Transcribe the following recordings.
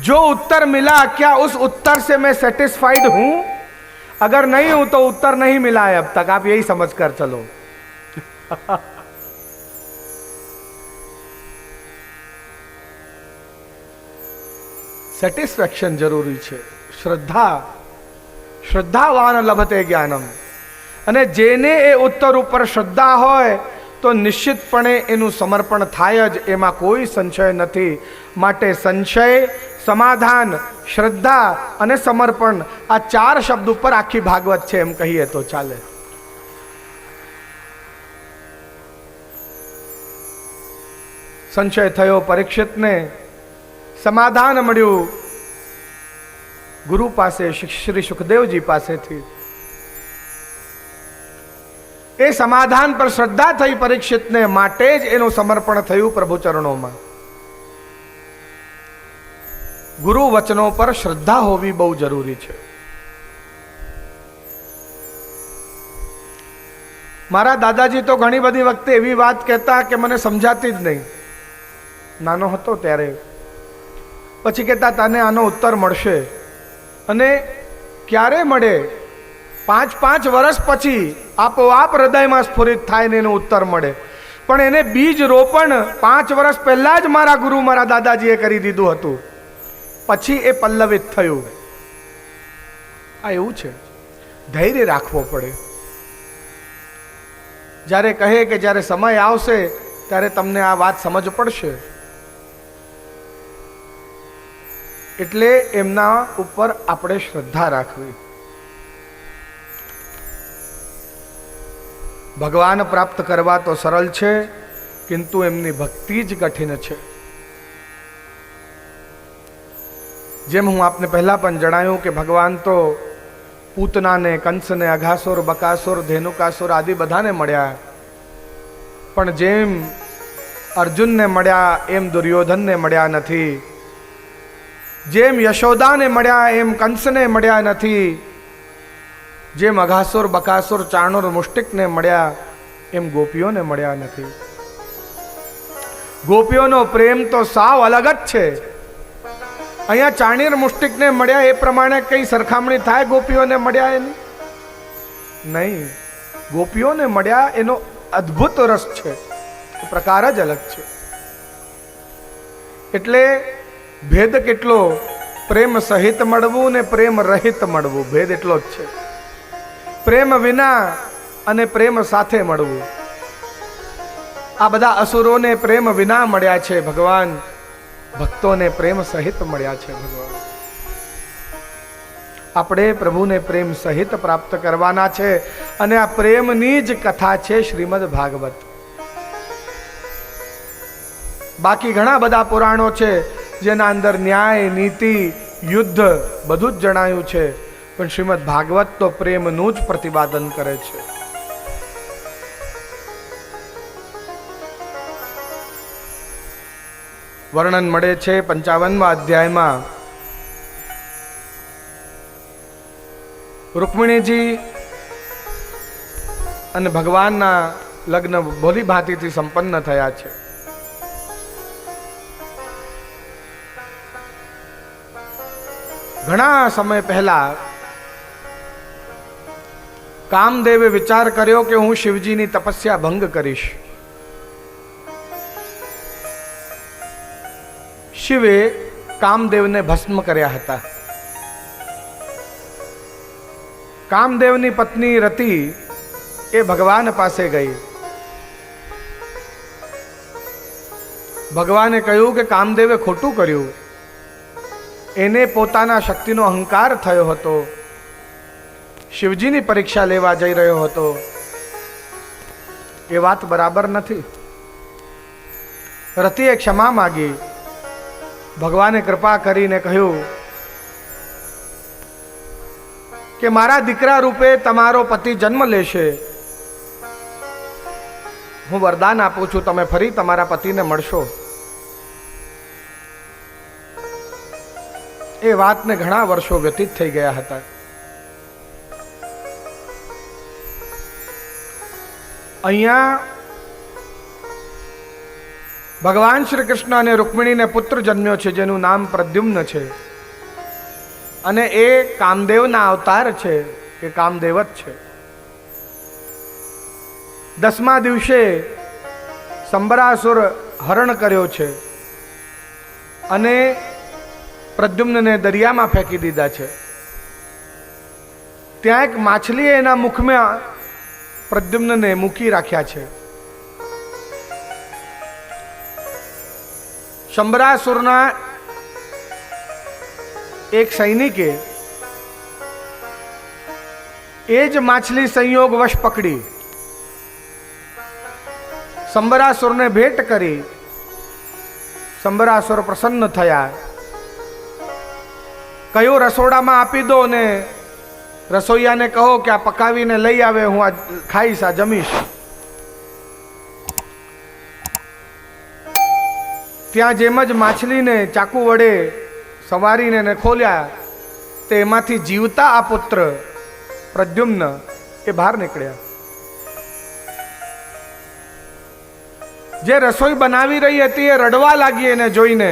जो उत्तर मिला क्या उस उत्तर से मैं सेटिस्फाइड हूं अगर नहीं हूं तो उत्तर नहीं मिला है अब तक आप यही समझ कर चलो સેટિસ્ફેક્શન જરૂરી છે શ્રદ્ધા શ્રદ્ધાવાન લભતે જ્ઞાનમ અને જેને એ ઉત્તર ઉપર શ્રદ્ધા હોય તો નિશ્ચિતપણે એનું સમર્પણ થાય જ એમાં કોઈ સંશય નથી માટે સંશય સમાધાન, શ્રદ્ધા અને સમર્પણ આ ચાર શબ્દ ઉપર આખી ભાગવત છે એમ કહીએ તો ચાલે. સંશય થયો પરીક્ષિતને. સમાધાન મળ્યું ગુરુ પાસે, શ્રી સુખદેવજી પાસેથી. એ સમાધાન પર શ્રદ્ધા થઈ પરીક્ષિતને, માટે જ એનું સમર્પણ થયું પ્રભુ ચરણોમાં ગુરુ વચનો પર શ્રદ્ધા હોવી બહુ જરૂરી છે. મારા દાદાજી તો ઘણી બધી વખતે એવી વાત કહેતા કે મને સમજાતી જ નહીં. નાનો હતો ત્યારે. પછી કહેતા, તને આનો ઉત્તર મળશે. અને ક્યારે મળે? પાંચ પાંચ વર્ષ પછી આપોઆપ હૃદયમાં સ્ફુરિત થાય ને એનો ઉત્તર મળે. પણ એને બીજ રોપણ પાંચ વર્ષ પહેલાં જ મારા ગુરુ, મારા દાદાજીએ કરી દીધું હતું. પછી એ પલ્લવિત થયું. આ એવું છે. ધૈર્ય રાખવો પડે. જ્યારે કહે કે જ્યારે સમય આવશે, ત્યારે તમને આ વાત સમજ પડશે. એટલે એમના ઉપર આપણે શ્રદ્ધા રાખવી. ભગવાન પ્રાપ્ત કરવા તો સરળ છે, કિંતુ એમની ભક્તિ જ કઠિન છે. જેમ હું આપને પહેલા પણ જણાવ્યું કે ભગવાન તો પૂતનાને, કંસને, અઘાસુર, બકાસુર, ધેનુકાસુર આદિ બધાને મળ્યા. પણ જેમ અર્જુનને મળ્યા, એમ દુર્યોધનને મળ્યા નથી. જેમ યશોદાને મળ્યા, એમ કંસને મળ્યા નથી. જેમ અઘાસુર, બકાસુર, ચાણુર, મુષ્ટિકને મળ્યા, એમ ગોપીઓને મળ્યા નથી. ગોપીઓનો પ્રેમ તો સાવ અલગ જ છે. અહીંયા ચાણીર મુષ્ટિકને મળ્યા એ પ્રમાણે કઈ સરખામણી થાય ગોપીઓને મળ્યા એની? નહીં. ગોપીઓને મળ્યા એનો અદ્ભુત રસ છે. પ્રકાર જ અલગ છે. એટલે ભેદ કેટલો? પ્રેમ સહિત મળવું ને પ્રેમ રહિત મળવું. ભેદ એટલો જ છે. પ્રેમ વિના અને પ્રેમ સાથે મળવું. આ બધા અસુરોને પ્રેમ વિના મળ્યા છે ભગવાન. ભક્તોને પ્રેમ સહિત મળ્યા છે ભગવાન. આપણે પ્રભુને પ્રેમ સહિત પ્રાપ્ત કરવાના છે અને આ પ્રેમની જ કથા છે શ્રીમદ ભાગવત. બાકી ઘણા બધા પુરાણો છે જેના અંદર ન્યાય, નીતિ, યુદ્ધ બધું જ જણાયું છે. પણ શ્રીમદ ભાગવત તો પ્રેમનું જ પ્રતિપાદન કરે છે. વર્ણન મળે છે પંચાવનમાં અધ્યાયમાં. રૂકમિણીજી અને ભગવાનના લગ્ન ભોલી ભાતીથી સંપન્ન થયા છે. ઘણા સમય પહેલા કામદેવે વિચાર કર્યો કે હું શિવજીની તપસ્યા ભંગ કરીશ. શિવે કામદેવને ભસ્મ કર્યા હતા. કામદેવની પત્ની રતિ એ ભગવાન પાસે ગઈ. ભગવાને કહ્યું કે કામદેવે ખોટું કર્યું. એને પોતાના શક્તિનો અહંકાર થયો હતો. શિવજીની પરીક્ષા લેવા જઈ રહ્યો હતો. એ વાત બરાબર નથી. રતિએ ક્ષમા માગી. ભગવાને કૃપા કરીને કહ્યું કે મારા દીકરા રૂપે તમારો પતિ જન્મ લેશે. હું વરદાન આપું છું, તમે ફરી તમારા પતિને મળશો. એ વાતને ઘણા વર્ષો વ્યતીત થઈ ગયા હતા. અહીંયા ભગવાન શ્રી કૃષ્ણ અને રુક્મિણીને પુત્ર જન્મ્યો છે, જેનું નામ પ્રદ્યુમ્ન છે. અને એ કામદેવના અવતાર છે, એ કામદેવ જ છે. દસમા દિવસે સંબરાસુર હરણ કર્યો છે અને પ્રદ્યુમ્નને દરિયામાં ફેંકી દીધા છે. ત્યાં એક માછલીએ એના મુખમાં પ્રદ્યુમ્નને મૂકી રાખ્યા છે. શંબરાસુરના એક સૈનિકે એ જ માછલી સંયોગ વશ પકડી સંબરાસુરને ભેટ કરી સંબરાસુર પ્રસન્ન થયા કયો રસોડામાં આપી દો ને રસોઈયાને કહો કે આ પકાવીને લઈ આવે હું આ ખાઈશ આ જમીશ ત્યાં જેમ જ માછલીને ચાકુ વડે સવારીને ને ખોલ્યા, તે એમાંથી જીવતા આ પુત્ર પ્રદ્યુમ્ન એ બહાર નીકળ્યા. જે રસોઈ બનાવી રહી હતી એ રડવા લાગી એને જોઈને.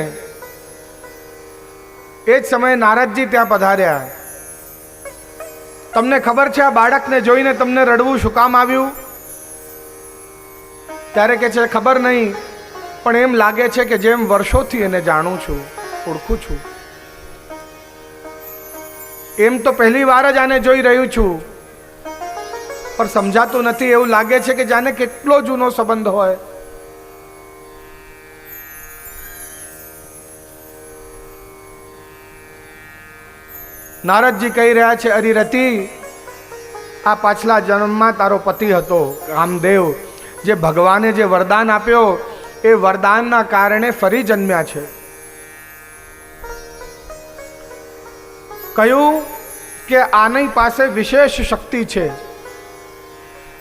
એ જ સમયે નારદજી ત્યાં પધાર્યા. તમને ખબર છે આ બાળકને જોઈને તમને રડવું શું કામ આવ્યું? ત્યારે કે છે, ખબર નહીં પણ એમ લાગે છે કે જેમ વર્ષોથી એને જાણું છું, ઓળખું છું. એમ તો પહેલી વાર જ આને જોઈ રહ્યું છું. પણ સમજાતું નથી એવું લાગે છે કે જાને કેટલો જૂનો સંબંધ હોય. નારદજી કહી રહ્યા છે અરિરતી આ પાછલા જન્મમાં તારો પતિ હતો, રામદેવ, જે ભગવાને જે વરદાન આપ્યો એ વરદાનના કારણે ફરી જન્મ્યા છે. કહ્યું કે આની પાસે વિશેષ શક્તિ છે.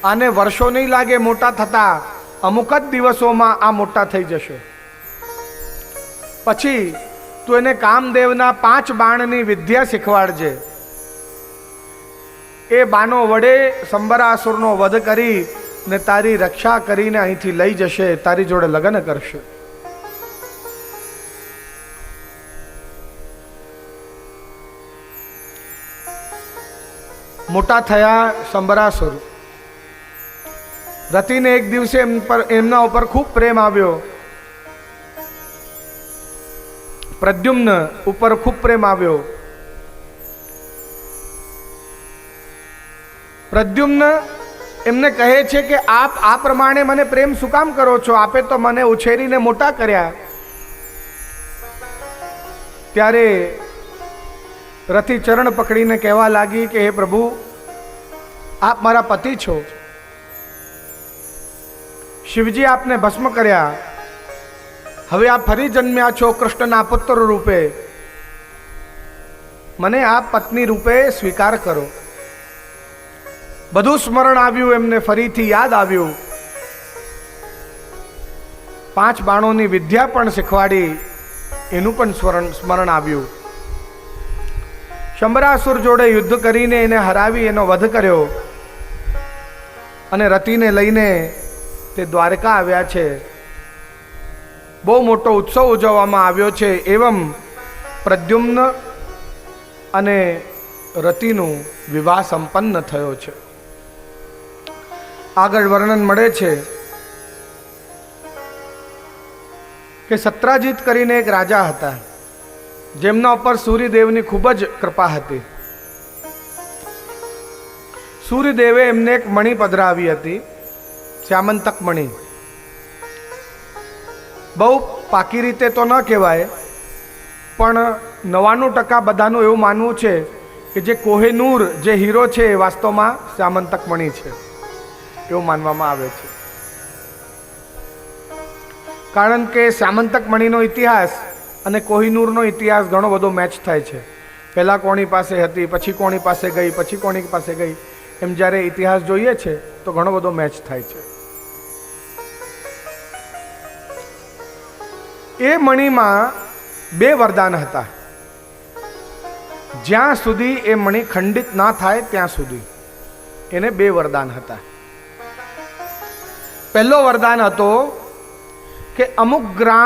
આને વર્ષો નહીં લાગે મોટા થતા અમુક જ દિવસોમાં આ મોટા થઈ જશે. પછી તું એને કામદેવના પાંચ બાણની વિદ્યા શીખવાડજે. એ બાનો વડે સંબરાસુરનો વધ કરી ને તારી રક્ષા કરીને અહીંથી લઈ જશે, તારી જોડે લગ્ન કરશે. મોટા થયા સંબરાસુર રતિને એક દિવસે એમ પર એમના ઉપર ખૂબ પ્રેમ આવ્યો. પ્રદ્યુમ્ન ઉપર ખૂબ પ્રેમ આવ્યો. પ્રદ્યુમ્ન એમને કહે છે કે આપ આ પ્રમાણે મને પ્રેમ શું કામ કરો છો? આપે તો મને ઉછેરીને મોટા કર્યા. ત્યારે રથી ચરણ પકડીને કહેવા લાગી કે, હે પ્રભુ, આપ મારા પતિ છો. શિવજી આપને ભસ્મ કર્યા. હવે આપ ફરી જન્મ્યા છો કૃષ્ણના પુત્ર રૂપે. મને આપ પત્ની રૂપે સ્વીકાર કરો. બધું સ્મરણ આવ્યું, એમને ફરીથી યાદ આવ્યું. પાંચ બાણોની વિદ્યા પણ શીખવાડી, એનું પણ સ્મરણ સ્મરણ આવ્યું. શંબરાસુર જોડે યુદ્ધ કરીને એને હરાવી, એનો વધ કર્યો. અને રતિને લઈને તે દ્વારકા આવ્યા છે. બહુ મોટો ઉત્સવ ઉજવવામાં આવ્યો છે, એવમ પ્રદ્યુમ્ન અને રતિનું વિવાહ સંપન્ન થયો છે. આગળ વર્ણન મળે છે કે સત્રાજીત કરીને એક રાજા હતા. જેમના ઉપર સૂર્યદેવની ખૂબ જ કૃપા હતી. સૂર્યદેવે એમને એક મણી પધરાવી હતી શ્યામંતક મણી બહુ પાકી રીતે તો ન કહેવાય, પણ નવ્વાણું ટકા બધાનું એવું માનવું છે કે જે કોહેનૂર જે હીરો છે એ વાસ્તવમાં શ્યામંતક મણી છે. એવું માનવામાં આવે છે. કારણ કે સામંતક મણીનો ઇતિહાસ અને કોહિનૂરનો ઇતિહાસ ઘણો બધો મેચ થાય છે. પહેલાં કોણી પાસે હતી, પછી કોણી પાસે ગઈ, પછી કોણી પાસે ગઈ. એમ જ્યારે ઇતિહાસ જોઈએ છે, તો ઘણો બધો મેચ થાય છે. એ મણીમાં બે વરદાન હતા. જ્યાં સુધી એ મણી ખંડિત ના થાય, ત્યાં સુધી. એને બે વરદાન હતા. પહેલો વરદાન હતો કે અમુક ગ્રામ